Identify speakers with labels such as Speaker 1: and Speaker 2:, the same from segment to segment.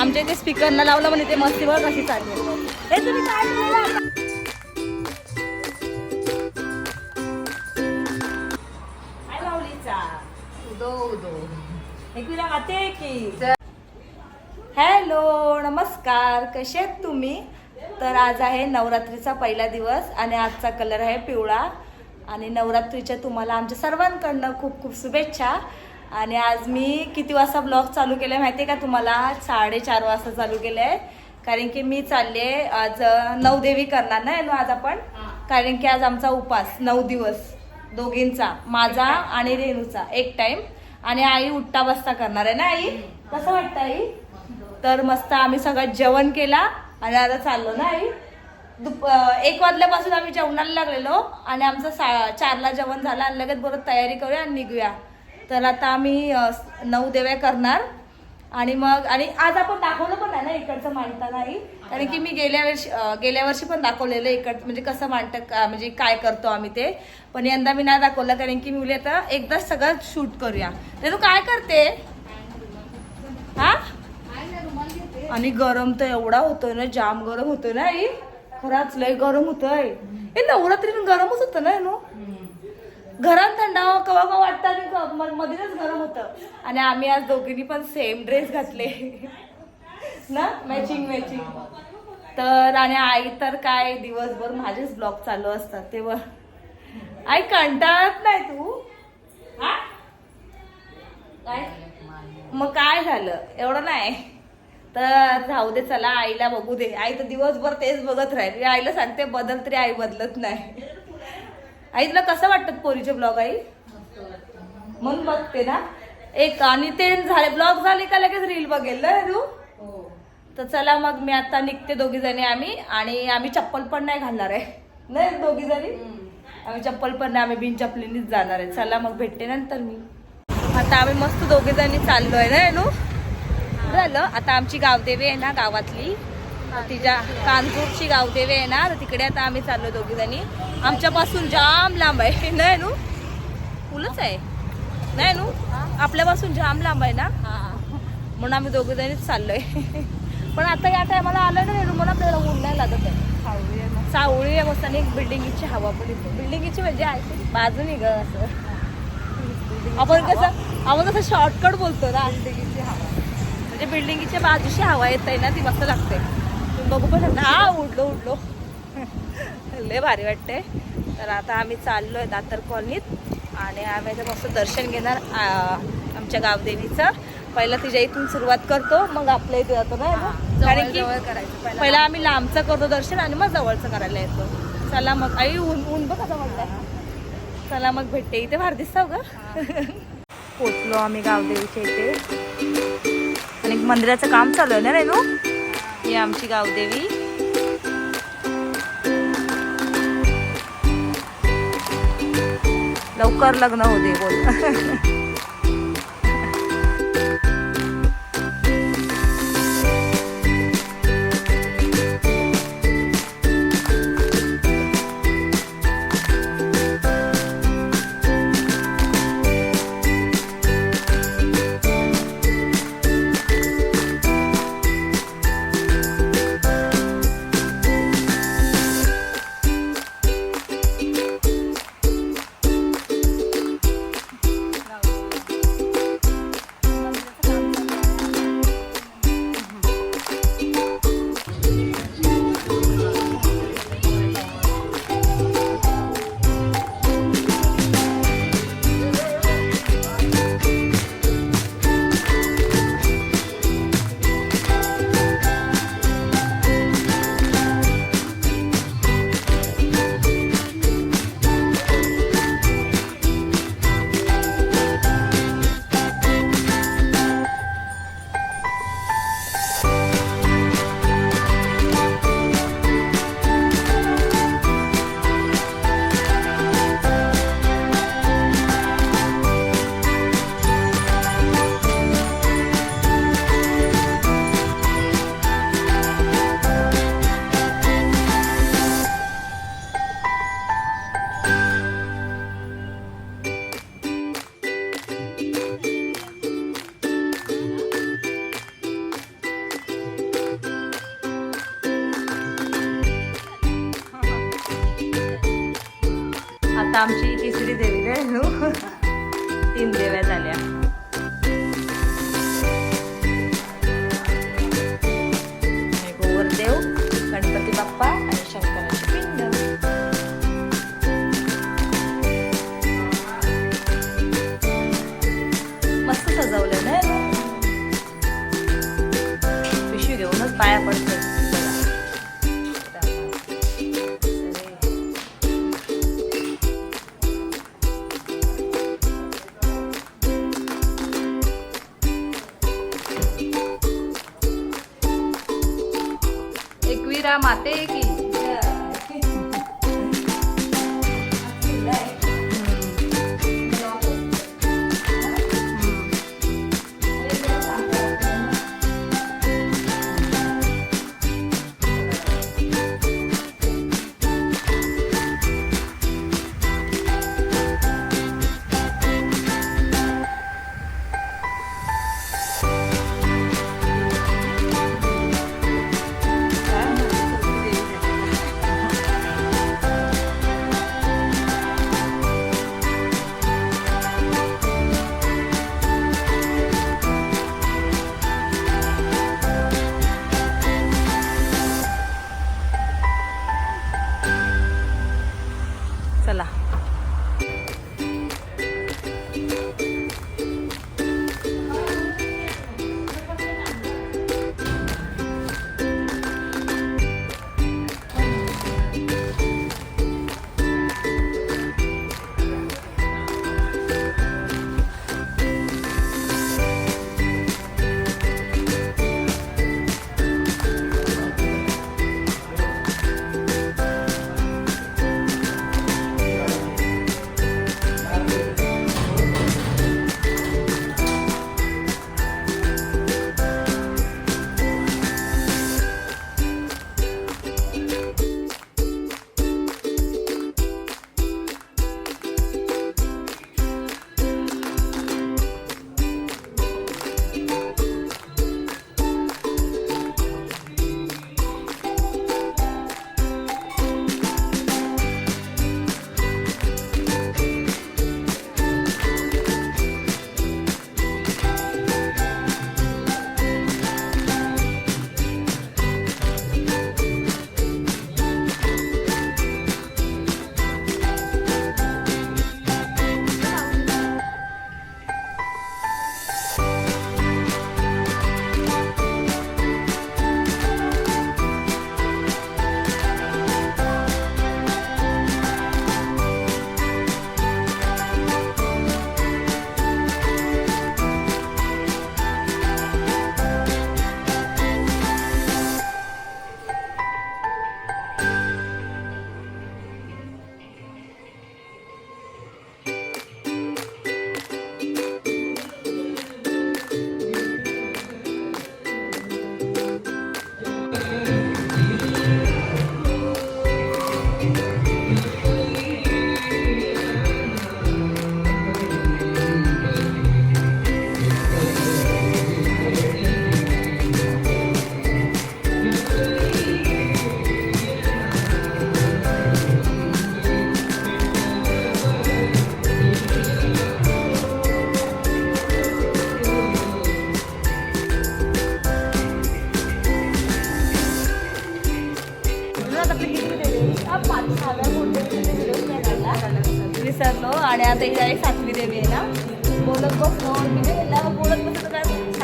Speaker 1: आमच्या इथे स्पीकरनं लावलं म्हणे ते मस्ती बघ कशी चालली हे तुम्ही काय की. हॅलो नमस्कार. कसे आहेत तुम्ही? तर आज आहे नवरात्रीचा पहिला दिवस आणि आजचा कलर आहे पिवळा. आणि नवरात्रीच्या तुम्हाला आमच्या सर्वांकडनं खूप खूप शुभेच्छा. आणि आज मी किती वाजता ब्लॉग चालू केला आहे माहिती आहे का तुम्हाला? साडेचार वाजता चालू केलं आहे कारण की मी चालले आज नवदेवी करणार ना ना आज आपण? कारण की आज आमचा उपास नऊ दिवस. दोघींचा माझा आणि रेणूचा एक टाइम आणि आई उठता बसता करणार आहे ना आई? कसं वाटतं आई? तर मस्त आम्ही सगळं जेवण केला आणि आता चाललो ना आई? दुप एक वाजल्यापासून आम्ही जेवणाला लागलेलो आणि आमचं सा चारला जेवण झालं आणि लगेच बरोबर तयारी करूया आणि निघूया. तर आता आम्ही नऊ देव्या करणार. आणि मग आणि आज आपण दाखवलं पण आहे ना इकडचं मांडता नाही कारण की मी गेल्या वर्षी गेल्या वर्षी पण दाखवलेलं इकडचं म्हणजे कसं मांडतं का- म्हणजे काय करतो आम्ही ते. पण यंदा मी नाही दाखवलं कारण की मी बोलली आता एकदाच सगळं शूट करूया. तर तू काय करते? हा? आणि गरम तर एवढा होतोय ना जाम गरम होतोय ना आई. खरंच लय गरम होतोय. हे नवरात्री गरमच होतं ना नो? घरात थंडावं कवा कवा वाटतं आणि मध्येच गरम होतं. आणि आम्ही आज दोघींनी पण सेम ड्रेस घातले. ना? मॅचिंग मॅचिंग तर आणि आई तर काय दिवसभर माझेच ब्लॉग चालू असतात तेव्हा. आई कंटाळत नाही तू? काय? मग काय झालं? एवढं नाही. तर राहू दे चला आईला बघू दे. आई तर दिवसभर तेच बघत राहील. मी आईला सांगते बदल तरी आई बदलत नाही. आई तुला कसं वाटतं पोरीचे ब्लॉग आई? म्हणून बघते ना. एक आणि ते झाले ब्लॉग झाले का लगेच रील बघेल ना तू तर चला मग मी आता निघते दोघी जणी आम्ही आणि आम्ही चप्पल पण नाही घालणार आहे. नाही दोघी जणी आम्ही चप्पल पण नाही आम्ही बिन चपलीनीच जाणार आहे. चला मग भेटते नंतर मी. आता आम्ही मस्त दोघे जणी चाललोय ना नू झालं. आता आमची गावदेवी आहे ना गावातली. तिच्या कानपूरची गावदेवी आहे ना तर तिकडे आता आम्ही चाललो दोघी जणी. आमच्यापासून जाम लांब आहे. नाही नू? फुलंच आहे. नाही नू? आपल्यापासून जाम लांब आहे ना? म्हणून आम्ही दोघे जणीच चाललोय. पण आता या टायमाला आलं ना रेणू म्हणून आपल्याला ऊन नाही लागत आहे. सावळी आहे मस्त. आणि एक बिल्डिंगची हवा पण येते बिल्डिंगची म्हणजे आहे बाजूनी ग असं. आपण कसं आपण कसं शॉर्टकट बोलतो ना. बिल्डिंगची हवा. म्हणजे बिल्डिंगच्या बाजूची हवा येत आहे ना ती मस्त लागते. बघू पण हा उडलो उडलो. लय भारी वाटते तर आता आम्ही चाललोय दातर कॉलनीत आणि आम्ही इथं मस्त दर्शन घेणार आमच्या गावदेवीचं. पहिलं तिच्या इथून सुरुवात करतो मग आपल्या इथे जातो ना. कारण की
Speaker 2: करायचं.
Speaker 1: पहिला आम्ही लांबचं करतो दर्शन आणि मग जवळचं करायला येतो. चला मग आई ऊन ऊन बघ आता चला मग भेटते. इथे भार दिसतो ग पोचलो आम्ही गावदेवीच्या इथे. आणि मंदिराचं काम चालू आहे ना रेणू? ही आमची गावदेवी. लवकर लग्न होते बोल. आमची तिसरी देवी काय तीन देव्या झाल्या.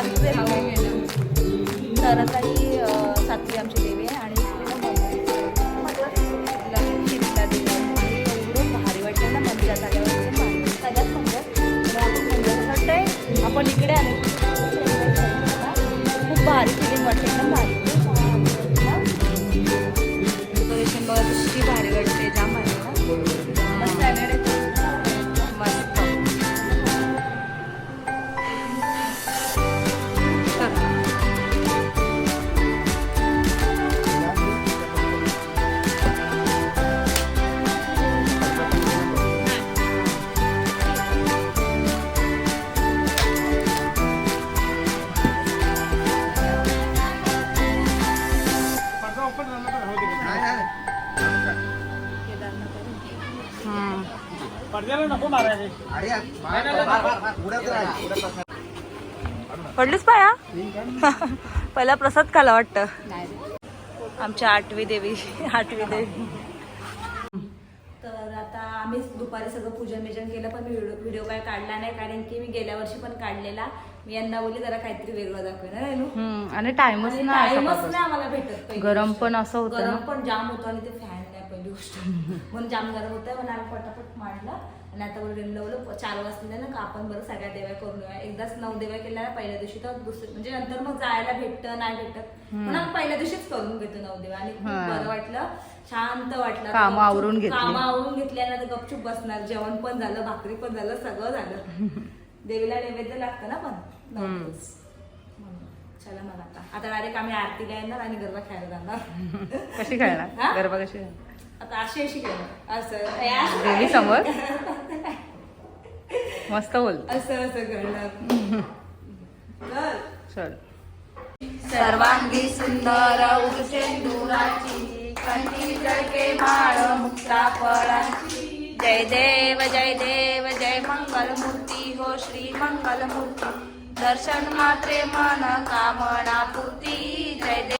Speaker 1: आमचे तर आता
Speaker 2: नको मारायला.
Speaker 1: पडलीच पाया? पहिला प्रसाद खाला वाटतं. आमच्या आठवी देवी आठवी देवी. तर आता आम्ही दुपारी सगळं पूजन बिजन केलं पण मी व्हिडिओ व्हिडिओ काय काढला नाही कारण की मी गेल्या वर्षी पण काढलेला. मी यांना बोलली जरा काहीतरी वेगळं दाखवेन ना.
Speaker 3: आणि टाइमच नाही
Speaker 1: आम्हाला भेटत
Speaker 3: गरम. पण असं होतं
Speaker 1: गरम
Speaker 3: ना.
Speaker 1: पण जाम होतं आणि ते फॅन पहिली गोष्ट म्हणून जाम गरम होतं म्हणून आम्ही पटापट मांडलं आणि आता बरं लावलं चार वाजता ना का आपण बरं सगळ्या देव्या करून येऊया एकदाच नऊ देव्या केल्या ना पहिल्या दिवशी तर दुसऱ्या म्हणजे नंतर मग जायला भेटतं नाही भेटत म्हणून आम्ही पहिल्या दिवशीच करून घेतो नऊ देव्या आणि खूप. बरं वाटलं शांत वाटलं
Speaker 3: कामं आवरून घेतली.
Speaker 1: कामं आवरून घेतल्यानंतर गपचूप बसणार जेवण पण झालं भाकरी पण झालं सगळं झालं देवीला नैवेद्य लागतं ना पण नऊ
Speaker 3: हम्म.
Speaker 1: दिवस. म्हणून. चला मग आता आता डायरेक्ट आम्ही आरतीला येणार आणि गरबा खेळायला जाणार
Speaker 3: कशी खेळणार
Speaker 1: हा?
Speaker 3: गरबा कशी खेळणार?
Speaker 1: अशी असं
Speaker 3: देवी समोर? मस्त बोल.
Speaker 1: असं असं करणार चल. सर्वांगी सुंदर उसेंदुराची कंठी जळके माळ मुक्ता फळाची जय देव जय देव जय मंगल मूर्ती हो श्री मंगल मूर्ती दर्शन मात्रे मन कामना पूर्ती जय देव.